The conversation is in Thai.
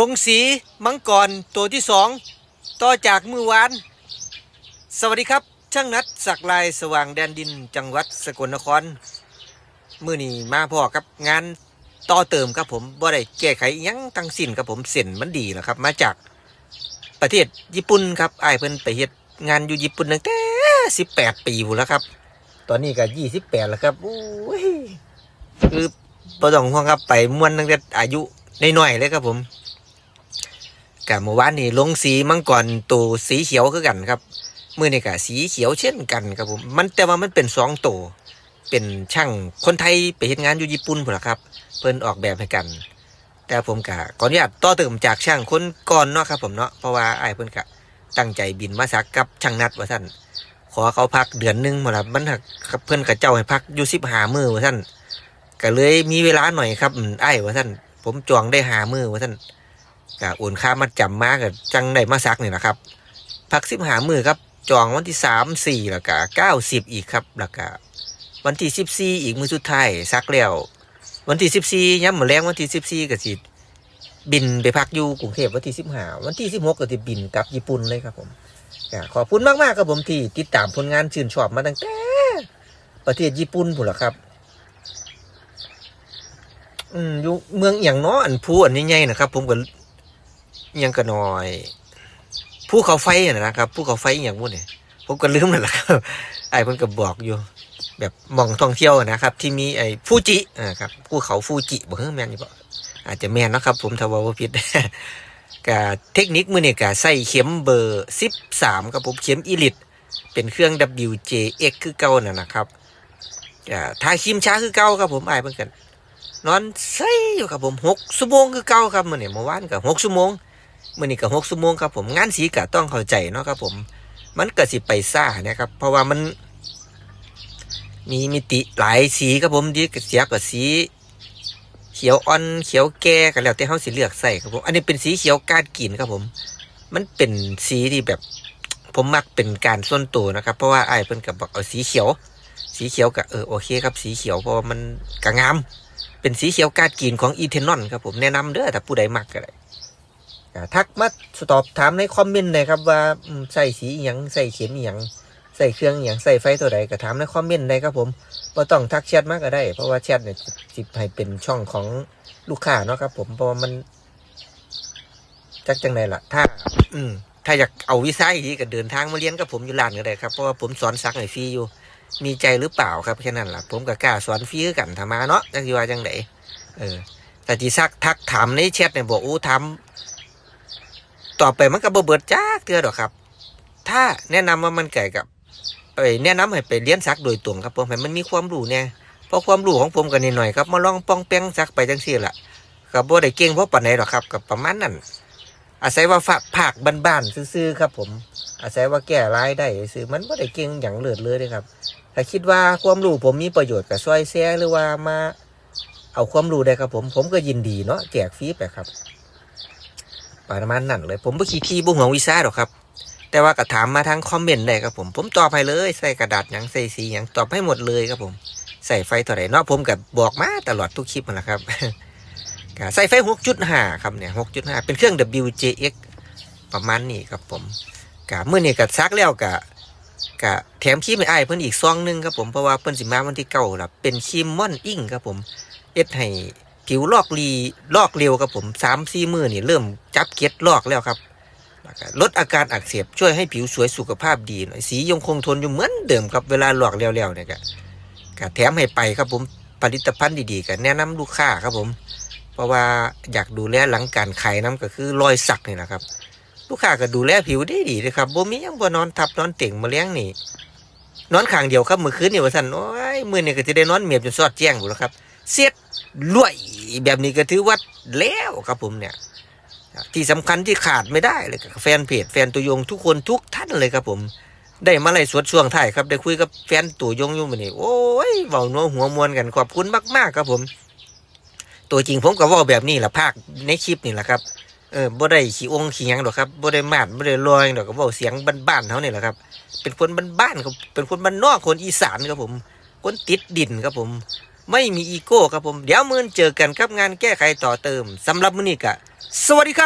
ลงสีมังกรตัวที่สองต่อจากมือวาน สวัสดีครับ ช่างนัดสักลายสว่างแดนดินจังหวัดสกลนคร มือนี้มาพ่อครับงานต่อเติมครับผมบ่ได้แก้ไขยังทั้งสิ้นครับผมเส้นมันดีแล้วครับ มาจากประเทศญี่ปุ่นครับไอ้เพิ่นไปเฮ็ดงานอยู่ญี่ปุ่นตั้งแต่18ปีพู่แล้วครับ ตอนนี้ก็28แปดแล้วครับโอ้ยคือบ่ต้องห่วงครับไปม่วนตั้งแต่อายุน้อยๆเลยครับผม กับเมื่อวานนี้ลงสีมังกรตัวสีเขียวคือกันครับมือนี่กับสีเขียวเช่นกันครับผมมันแต่ว่ามันเป็นสองตัวเป็นช่างคนไทยไปเฮ็ดงานอยู่ญี่ปุ่นพุ่นล่ะครับ เพิ่นออกแบบให้กัน แต่ผมกะขออนุญาตต่อเติมจากช่างคนก่อนเนาะครับผมเนาะเพราะว่าไอ้เพิ่นกะตั้งใจบินมาสักกับช่างนัดว่าท่านขอเขาพักเดือนหนึงมาละมันหักครับเพิ่นกับเจ้าให้พักอยู่สิบหามือว่าท่านก็เลยมีเวลาหน่อยครับไอ้ว่าท่านผมจองได้หามือว่าท่าน ก็โอนค่ามาจำมากกับจังได้มาซักนี่นะครับ พักสิบหามือครับจองวันที่สามสี่แล้วก็เก้าสิบอีกครับแล้วก็วันที่สิบสี่อีกมือสุดท้ายซักแล้ววันที่สิบสี่ย้ำเหมือนแรงวันที่สิบสี่ก็สิบินไปพักอยู่กรุงเทพวันที่สิบห้าวันที่สิบหกก็จะบินกลับญี่ปุ่นเลยครับผมขอบคุณมากมากๆครับผมที่ติดตามผลงานชื่นชอบมาตั้งแต่ประเทศญี่ปุ่นพุ่นละครับ อืมอยู่เมืองอย่างนาะอันภูอันใหญ่ๆนะครับ ผมก็ ยังก็น้อยภูเขาไฟน่ะนะครับภูเขาไฟอย่างพวกเนี่ยผมก็ลืมแล้วล่ะครับไอ้เพิ่นก็บอกอยู่ แบบมองท่องเที่ยวนะครับ ที่มีไอ้ฟูจิอ่าครับภูเขาฟูจิบ่เฮ้ยแมนอยู่บ่อาจจะแมนนะครับ ผมถ้าว่าผิดก็เทคนิคมื้อนี้ก็ใส่เข็มเบอร์13ครับผมเข็มอีลิตเป็นเครื่อง WJX คือเก่านั่นนะครับก็ทาครีมช้าคือเก่าครับผมไอ้เพิ่นกันนอนใส่อยู่ครับผมหกชั่วโมงคือเก่าครับมื่อนี้เมื่อวานก็หกชั่วโมง มื่อนี้ก็หกชั่วโมงครับผมงานสีก็ต้องเข้าใจเนาะครับผม มันก็สิไปซ่านะครับ เพราะว่ามัน มีมิติหลายสีครับผมดีกับเสียกับสีเขียวอ่อนเขียวแก่กันแล้วแต่เขาสิเลือกใส่ครับผม อันนี้เป็นสีเขียวกาดกินครับผม มันเป็นสีที่แบบ ผมมักเป็นการส่วนตัวนะครับ เพราะว่าไอ้เพิ่นกับบอกเอาสีเขียว สีเขียวกับเออโอเคครับสีเขียวเพราะว่ามันก็งาม เป็นสีเขียวกาดกรีนของอีเทนอนครับผมแนะนำเด้อถ้าผู้ใดมักก็ได้ ทักมาสอบถามในคอมเมนต์เลยครับว่าใส่สีอหยังใส่เข็มอหยังใส่เครื่องอหยังใส่ไฟตัวใดก็ถามในคอมเมนต์ได้ครับผมบ่ต้องทักแชทมากก็ได้ เพราะว่าแชทเนี่ยสิบให้เป็นช่องของลูกค้าเนาะครับ ผมเพราะว่ามันจักจังไดล่ะ ถ้า อืมถ้าอยากเอาวีซ่าอีกก็เดินทางมาเรียนกับผมอยู่ร้านก็ได้ครับเพราะว่าผมสอนซักให้ฟรีอยู่ มีใจหรือเปล่าครับแค่นั้นล่ะ ผมก็กล้าสอนฟรีกันธรรมาเนาะจังสิว่าจังไดเออแต่ที่ซักทักถามในแชทเนี่ยบอกอู้ทำ ต่อไปมันก็บ่เบิดจ้าเตือดอกครับ ถ้าแนะนำว่ามันเกิดกับเอ้ยแนะนำให้ไปเรียนซักโดยตรงครับผมให้มันมีความรู้เนี่ยเพราะความรู้ของผมกันนิดหน่อยครับมาลองป้องแป้งซักไปจังซี่ล่ะก็บ่ได้เก่งเพราะปานใดหรอกครับกับประมาณนั้นอาศัยว่าฝากภาคบ้านๆซื่อๆครับ ผม อาศัยว่าแก้ร้ายได้ซื่อมันบ่ได้เก่งอย่างเลิศเลยเด้ครับถ้าคิดว่าความรู้ผมมีประโยชน์กับช่วยแชร์หรือว่ามา เอาความรู้ได้ครับผม ผมก็ยินดีเนาะแจกฟรีไปครับ ประมาณนั้นเลย ผมบ่ขี้ที่บ่ห่วงวีซ่าหรอกครับ แต่ว่าก็ถามมาทางคอมเมนต์ได้ครับผมผมตอบให้เลยใส่กระดาษหยังใส่สีหยังตอบให้หมดเลยครับผมใส่ไฟเท่าไหร่เนาะผมก็บบอกมาตลอดทุกคลิปนั่นแหละครับใส่ไฟ6.5ครับเนี่ย6.5 เป็นเครื่อง WJX ประมาณนี้ครับผมกะเมื่อนี้ก็ซักแล้วกะกะแถมครีมให้อ้ายเพิ่นอีกซองนึงครับผมเพราะว่าเพิ่นสิมาวันที่เก้าล่ะเป็นครีมม่อนอิงครับผมเอ็ดให้ ผิวลอกลีลอกเร็วครับผมสามสี่มือนี่เริ่มจับเก็ดลอกแล้วครับลดอาการอักเสบช่วยให้ผิวสวยสุขภาพดีหน่อยสียังคงทนอยู่เหมือนเดิมครับเวลาลอกแล้วๆเนี่ยก็แถมให้ไปครับผมผลิตภัณฑ์ดีๆก็แนะนำลูกค้าครับผม เพราะว่าอยากดูแลหลังการไขน้ำก็คือรอยสักนี่นะครับ ลูกค้าก็ดูแลผิวได้ดีเลยครับบ่มียังบ่นอนทับนอนเต่งมาเลี้ยงนี่นอนข้างเดียวครับเมื่อคืนนี่ว่าซั่นโอ้ยมื้อนี้ก็จะได้นอนเมียบจนสอดแจ้งบุแล้วครับ เสียดรวยแบบนี้ก็ถือว่าแล้วครับผมเนี่ย ที่สำคัญที่ขาดไม่ได้เลยแฟนเพจแฟนตัวยงทุกคนทุกท่านเลยครับผม ได้มาไล่สวดช่วงไทยครับ ได้คุยกับแฟนตัวยงอยู่มื้อนี้โอ้ยเว้านัวหัวมวนกันขอบคุณมาก ๆ ครับผม ตัวจริงผมก็ว้าแบบนี้แหละภาคในคลิปนี่แหละครับเออบ่ได้ขี้องขี้หยังดอกครับบ่ได้มาดบ่ได้ลอยดอกก็เว้าเสียงบ้านๆเฮานี่แหละครับ เป็นคนบ้านๆครับเป็นคนบ้านนอกคนอีสานครับผม คนติดดินครับผม ไม่มีอีโก้ครับผม เดี๋ยวมื้อนเจอกันครับงานแก้ไขต่อเติมสำหรับมื้อนี้ก็สวัสดีครับ